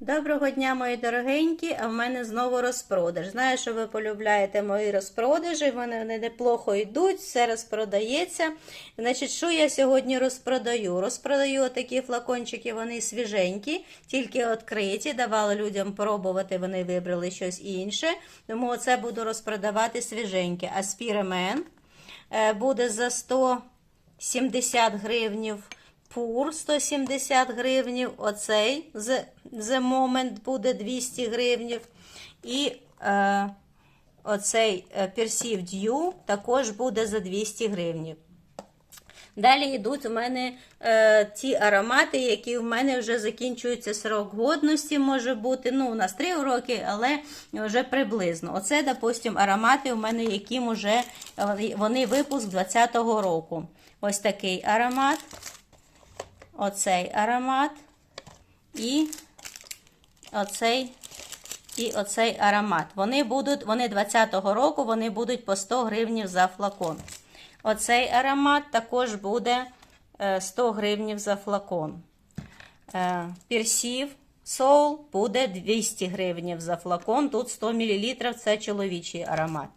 Доброго дня, мої дорогенькі, а в мене знову розпродаж. Знаю, що ви полюбляєте мої розпродажі, вони, вони неплохо йдуть, все розпродається. Значить, що я сьогодні розпродаю? Розпродаю такі флакончики, вони свіженькі, тільки відкриті. Давала людям пробувати, вони вибрали щось інше. Тому оце буду розпродавати свіженьке. А спіремен е, буде за 170 гривнів. Пур 170 гривнів, оцей The, Moment буде 200 гривнів. І е, оцей е, Perceived You також буде за 200 гривнів. Далі йдуть у мене е, ті аромати, які в мене вже закінчуються срок годності, може бути. Ну, у нас 3 роки, але вже приблизно. Оце, допустим, аромати у мене, яким вже вони, вони випуск 20-го року. Ось такий аромат оцей аромат і оцей і оцей аромат. Вони будуть, вони 20-го року вони будуть по 100 гривнів за флакон. Оцей аромат також буде 100 гривнів за флакон. Персів Soul буде 200 гривнів за флакон. Тут 100 мл це чоловічий аромат.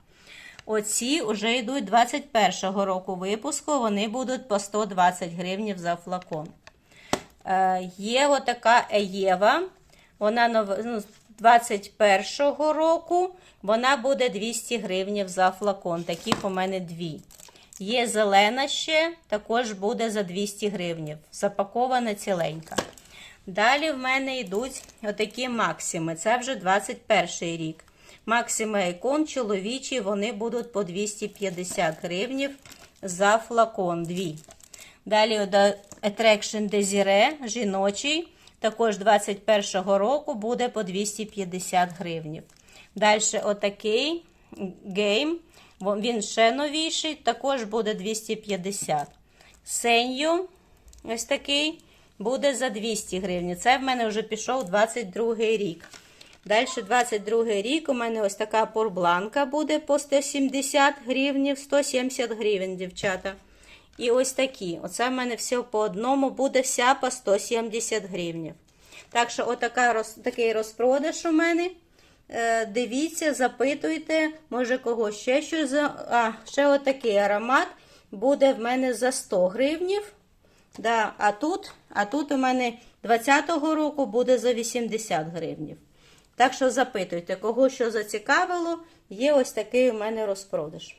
Оці вже йдуть 21-го року випуску, вони будуть по 120 гривнів за флакон. Е, Є отака Еєва, вона ну, 21-го року, вона буде 200 гривнів за флакон. Таких у мене дві. Є зелена ще, також буде за 200 гривнів. Запакована ціленька. Далі в мене йдуть отакі максими. Це вже 21 рік. Максими ікон чоловічі, вони будуть по 250 гривнів за флакон. Дві. Далі Attraction Desire, жіночий, також 21-го року буде по 250 гривнів. Далі отакий гейм, він ще новіший, також буде 250. Сенью, ось такий, буде за 200 гривень. Це в мене вже пішов 22 рік. Далі 22 рік у мене ось така порбланка буде по 170 гривень, 170 гривень, дівчата. І ось такі. Оце в мене все по одному буде вся по 170 гривень. Так що, отака, такий розпродаж у мене. Е, дивіться, запитуйте, може кого ще щось. За... А, ще отакий аромат буде в мене за 100 гривнів. Да, а тут а тут у мене 20-го року буде за 80 гривнів. Так що запитуйте, кого що зацікавило, є ось такий у мене розпродаж.